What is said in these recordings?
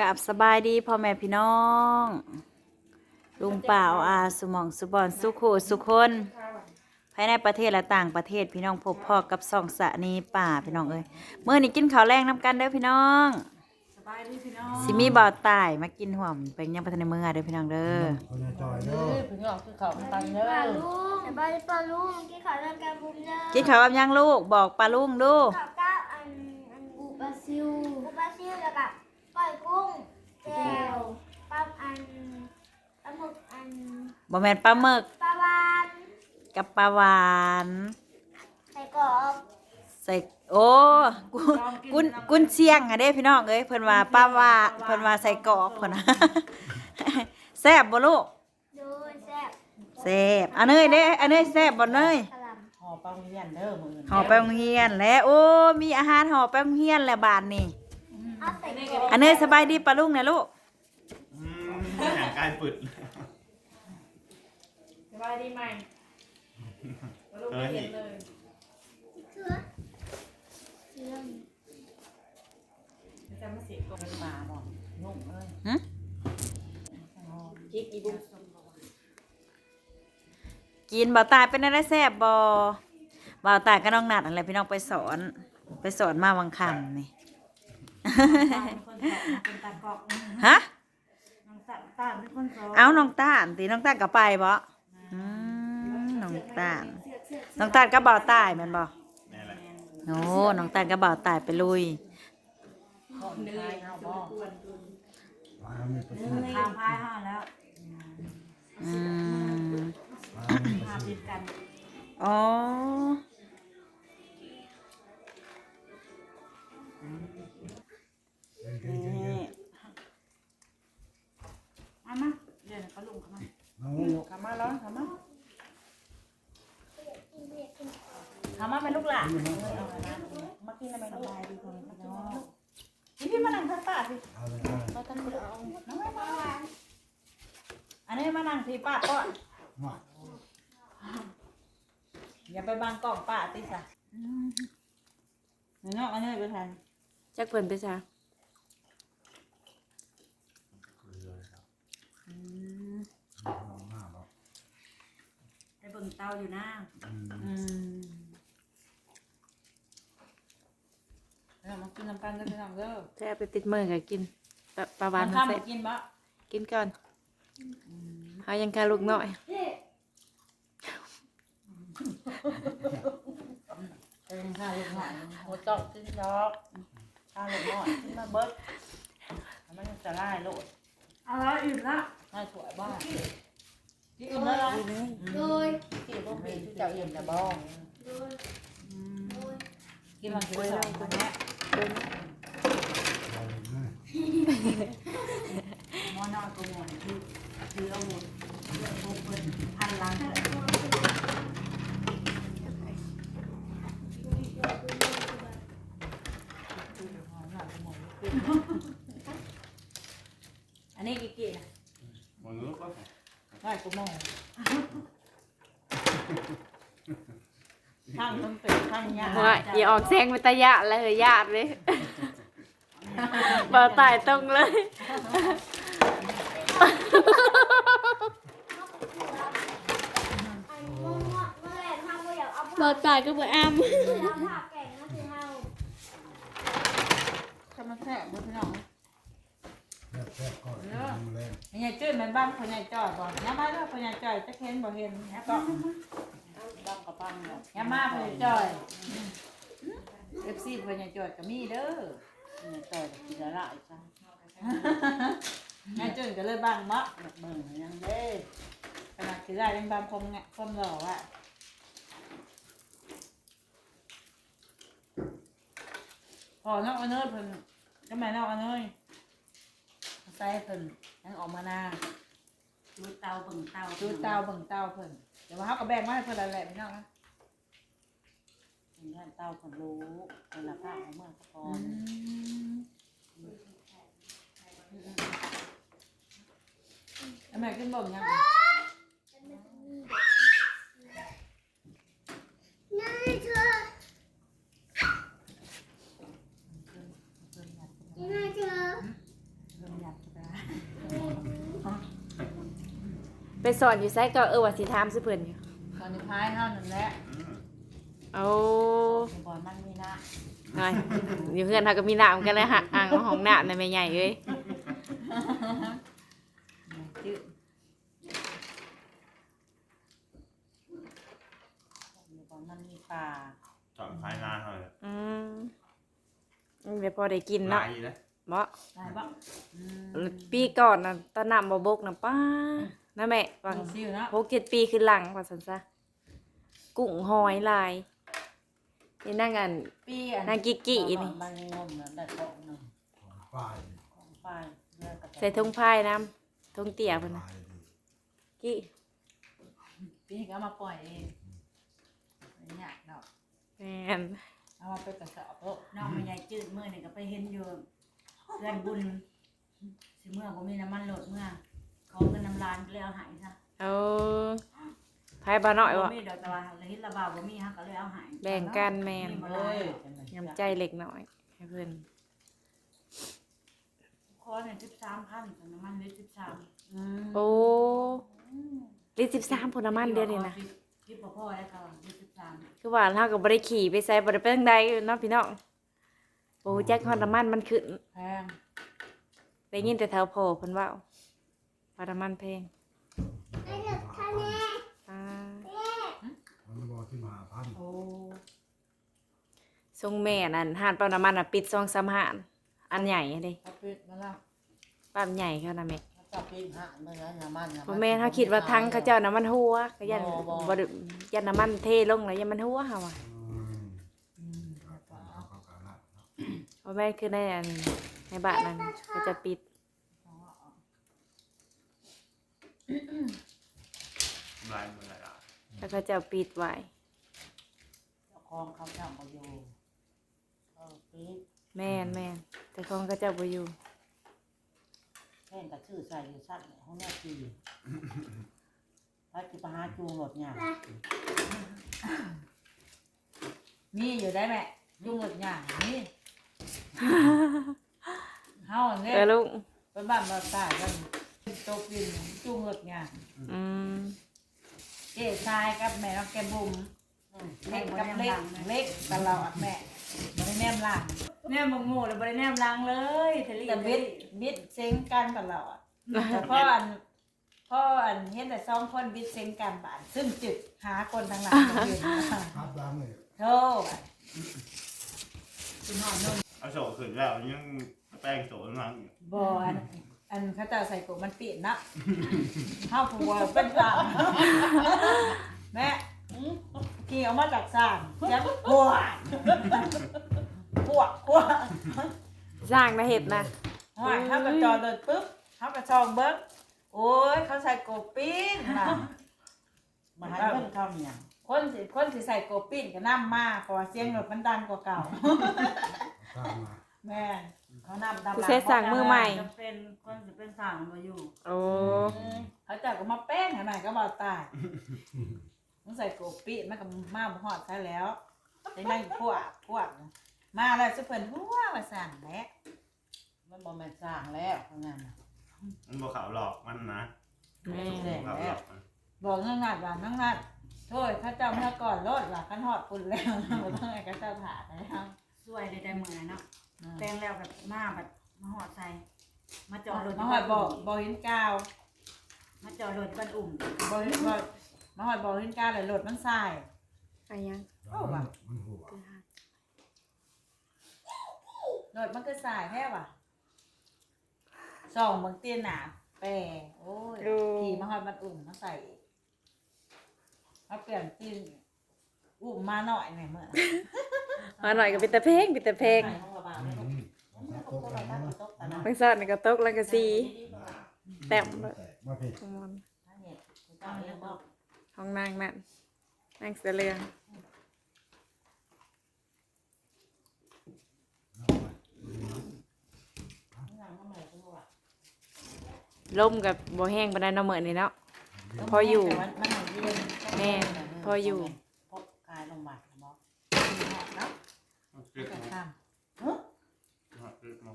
กับสบายดีพ่อแม่พี่น้อง ลุงเปล่าอาสุหมองสุบอนสุขูสุคนภายในประเทศและต่างประเทศพี่น้องพบพ่อกับสองสะนีป่าพี่น้องเอ้ยเมื่อนี้กินข้าวแรงน้ำกันเด้อพี่น้องสบายดีพี่น้องสิมีบ่าวตายมากินห่วมเป็นยังพัฒนาเมืองเด้อพี่น้องเด้อคนจะจอยเด้อพี่น้องคือเขาตันเด้อปลาลุงแต่บอลปลาลุงกินข้าวเรื่องการบุญเด้อกินข้าวกับยังลูกบอกปลาลุงดูข้าวเก้าอันอันอุปลาซิวอุปลาซิวแล้วก็ ก้อยกุ้งแจ่วปลาอันปลาหมึกอันบ่แม่นปลาหมึกปลาวานกับปลาหวานไส้กรอกใส่โอ้กุกุนกุนเชียงอะเด้พี่น้องเอ้ยเพิ่นว่าป้าว่าเพิ่นว่าใส่กรอกเพิ่นว่าแซ่บบ่ลูกดูแซ่บแซ่บอันเนยเด้อันเนยแซ่บบ่เนยกะหล่ห่อปังเยียนเด้อมือห่อไปโรงเรียนแล้วโอ้มีอาหารห่อไปโรงเรียนแล้วบาดนี้ำเอาใส่กรอกอันเนยสบายดีปะลุงนะลูกอืมหางกายปึดสบายดีไหมลูกเฮ้ยเย็นเลยเชื่อเชื่อจะมาเสียกเป็นหมาบ่นุ่มเอ้ยหึจิกอีบุ้งกินบ่ตายเป็นอะไรแซ่บบ่บ่ตายก็น้องนัดอะไรพี่น้องไปสอน ไปสอนมาวังคำนี่ คนสอนเป็นตากอกฮะ น้องสัตว์ตาเป็นคนสอนเอาน้องตาลตีน้องตาลก็ไปบ่อืมน้องตาลน้องตาลก็บ่าวตายแม่นบ่นี่แหละโอ้น้องตาลก็บ่าวตายไปลุย ของพายเฮาบ่มามีประตูทางพายเฮาแล้วอืมมามีประพาตูติดกันอ๋อ มากินอะไรสบายดีคนพี่น้องพี่มานั่งข้างป้าพี่เอาเลยเอาเลยเราตั้งเดี๋ยวเอาน้องไม่มาอันนี้มานั่งพี่ป้าก่อนอย่าไปบังกล่องป้าติสะเนาะอันนี้ไปทานจักเพิ่นไปซะน้องมาบอกไปเบิ่งเตาอยู่หน้าอืม อืมเรามา กันด้วยพี่น้องเด้อแซ่บไปติดมือก็กินปลาปลาวานมันข้ามแซ่มาบกินบ่กินก่อนเฮายังกะลูกหน้อยเป็นข้าวลูกหน่อยหัวตอกกินดอกข้าวลูกหน่อยกินมาเบิดมันจะไล่โลดเอาละอิ่มละน่าสวยบ้างที่อื่นแล้วเหรอโดยที่พวกพี่ที่เจ้าเอี่มจะบ้องโดยกินมันกินสองคนเนี้ย เลยนะมอนอนตัวหมอนคือคือเอาหมดเรื่องพวกเพิ่นพันล้างอันนี้กี่กี่นะมองลูกก็ได้กูมองข้างต้นเป็ดข้างยาว่าอย่าออกแซงไปตะยะเลยญาติเลย บ่ตายตรงเลยอันม่วงเมื่อแรกห้ามว่าอยากเอาบ่ผ้าตายก็บ่อ้ํเอาผ้าแก่งมาคือเฮาทำมาแซ่บพี่น้องแซ่บแซ่บก่อนดูแลพญายจื้นมันบ้านพญายจ่อยบ่ยามาเด้อพญายจ่อยจะเห็นบ่เห็นยาก็บ้างกับบ้างเนาะยามาพญายจ่อยเอฟซีพญายจ่อยก็มีเด้อ พญายจ่อยก็กินละลายจ้ะยายจื้นก็เลยบ้างมะอยากเบิ่งยังเด้ขนาดคือได้ยังบางคมเนี่ยคมหล่อว่ะพอน้องอันเนยเพิ่นก็แม่น้องอันเนยใส่เพิ่นยังออกมาหน้าดูเตาเบิ่งเตาดูเตาเบิ่งเตาเพิ่นเดี๋ยวว่าเขาก็แบ่งมาให้เพิ่นแล้วแหละพี่น้องนะ ย่านเต้าขนรู้คนลาภาคเอามาสะกอนทำไมขึ้นบ่งยังไปสอนอยู่ไซก็เออว่าสิถามสิเพื่นอยู่ตอนนี้พายห้านั่นแหละ เอาบอลมันมีหน้าหน่อยอยู่เพื่อนเขาก็มีน้ำกันเลยฮะอ่างห้องน้ำในแม่ใหญ่เอ้ยจืดบอลมันมีปลาจอดภายนานเท่าไหร่อืมเดี๋ยวพอได้กินหลาเนาะยอยู่นะบ่ได้ปะอืมปีก่อนน่ะตอนน้ำบ่บกน่ะป้านะแม่ฟัง ซิวเนาะหกเจ็ดปีขึ้นหลังว่าซั่นซะกุ้งหอยลาย นี่นั่งกันปีอันนางกิกกี้นี่มันงมนะได้ของหนึ่งของป้ายของปลาเลือกกระใส่ทงพายน้ำทงเตี่ยเพิ่นน่ะป้ายดีกี้ปีก็เอามาปล่อยเองไม่ยากดอกแม่นเอามาเป็นกระสอบโลกน้องแม่ยายจืดเมื่อนี่ก็ไปเห็นอยู่เพื่อนบุญสิเมื่อผมมีน้ำมันโหลดเมื่อขอเงินน้ำร้านก็เลยเอาใหายซะ เอา พายบ่น้อยบ่วะมีดอกตะวันเลยฮิตระบาบ่มีฮะก็เลยเอาใหายแบ่งกันแม่นเอ้ยยำใจเล็กน้อยให้เพิ่นขอเนี่ยสิบสามพันน้ำมันเลยสิบสามอืมโอ้ลิตร13ผลน้ำมันเดียวนี่นะคิดบ่พ่อได้ค่ะเลยสิบสามคือว่าเราก็บ่ได้ขี่ไปใส่บ่ได้ไปทางใดเนาะพี่น้องโอ้แจ็คฮอนน้ำมันมันขึ้นแพงได้ยินแต่แถวโพเพิ่นเว่าว่าน้ำมันแพงอ่า มันบอกที่มาพันโอ้ทรงแม่นั่นห้านปั๊มน้ำมันน่ะปิดซองสามห้านอันใหญ่เด้เอาปิดมาแล้วปั๊มใหญ่เขานะแม่จับปีนหันเลยนะน้ำมันบ่แม่นเฮาคิดว่าทั้งเขาเจ้าน้ำมันหัวก็ยันบ่ได้ยันน้ำมันเทลงแล้วยันมันหัวเฮาอะอืมครับเขาเขาการละเนาะบ่แม่นคือในอันในบ้านนั้นเขาจะปิดลายมือหลาย แล้วเขาจะปิดไว้คลองเขาจับมาอยู่เออปีนแม่นแม่นแต่ของเขาเจ้าบ่อยู่แค่กับชื่อใส่อยู่สั้นห้องแม่ปีถ้าจะไปหาจูงรถเนี่ยมีอยู่ได้แม่ยุ่งหมดอย่างนี้เฮาเนี่ยเออลุงเป็นบ้านมาตายกันโตกินจุงหมดอย่างอืม เจ๊ชายกับแม่น้องแกมบุ๋มอืมเล็กกับเล็กเล็กตลอดแม่ไม่ได้แนมหลังแนมบ่งูเลยบ่ได้แนมล้างเลยทะเลแต่บิดบิดเซ็งกันตลอดแต่พ่ออันพ่ออันเห็นแต่สองคนบิดเซ็งกันบาน ซึ่งจึกหาคนทางหลังบ่เห็นครับล้างเลยโธ่บัดคุณหอมนมเอาโฉขึ้นแล้วยังแป้งโฉมั้งอยู่บ อันอันเขาจะใส่กบมันเปลี่ยนนะข้าวผัวเป็นสามแม่ขี่ออกมาจากสามแจ๊บปวดปวดปวดสร้างนะเห็ดนะห้อยเขากระจอเดินปุ๊บเขากระชองเบิ้งโอ้ยเขาใส่กบปิ้นนะมาให้เพื่อนเข้าเนี่ยคนสิคนสิใส่กบปิ้นก็น้ำมาเพราะว่าเสียงรถมันดังกว่าเก่าสร้างมา แม่นเขานำตามหผู้ลังใช้สั่งมือใหม่ จะเป็นคนจะเป็นสร้างบ่อยู่โอ้อืมเขาจับก็มาแป้งให้หน่อยก็บอกตายมันใส่กบปิ้นมันก็มาบ่ฮอดใช่แล้วได้นั่งพวกพวกมาแล้วสุเพิ่นหัวมาสั่นแหละมันบ่แม่นสร้างแล้วข้างนั้นน่ะ มันบอกขาวหลอกมันนะแม่แดงขาวหแล้ลวอกมันบอกนั่งนัดว่านั่งนัดโทษถ้าเจ้ามาก่อนรถว่าคันฮอดปุ่นแล้วบ่ต้องให้เขาเจ้าถ่าแล้ว สวยได้ได้มื้อนั้นเนาะแปลงแล้วแบบมาแบบมาหอดใส่มาจอดรถมาฮอดบอกบอกเห็นกาวมาจอดรถบ้านอุ่มบอกเห็นบอกมาฮอดบอกเห็นกาวเลยรถมันสายอะยังโอ้ว่ะมันหัวรถมันก็สายแท้ว่ะส่องเบิ่งเตียนหนาแปรโอ้ยขี่มาฮอดมันอุ่มมาใส่มาเปลี่ยนตีน อุ่มมาหน่อยหน่อยเมื่อมาหน่อยก็เป็นตะเพงเป็นตะเพงใส่ห้องระบายไม่ต้องอืมเอาไม่ซัต้กองโต๊ะตกแล้วไปนะตั้งตกตะนะบางซอดนี่ก็ตกแล้วก็สีแต้มเลยแต่มาผิดทั้งหมดถ้าเนี่ยคุณเจ้าเองบอกห้องนางนั่นนางเสือเรืองนั่งข้างในตัวลมกับบ่แห้งปานใดเนาะมื้อนี้เนาะพออยู่แต่ว่ามันหนเย็นแม่พออยู่พบกายลงบาทนะบอสหอมเนาะเกิดแต่มฮ้กิดมา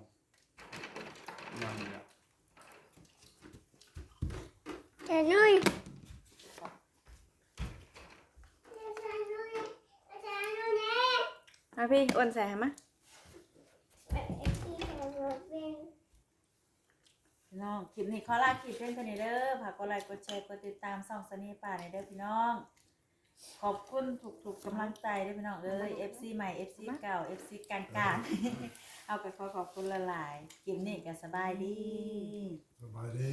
นั่เนี่ยเลยมาพี่อ้วนแส่หมะพี่น้องคลิปนี้ขอลาคลิปเพื่นกันนี้เด้อฝากกดไลค์กดแชร์กดติดตามส่องสนีป่าในเด้อพี่น้อง ขอบคุณทุกๆกำลังใจเด้อพี่น้องเอ้ย FC ใหม่ FC เก่า FC กลางๆเอาไปขอขอบคุณละลายๆคลิปนี้ก็สบายดี สบายดี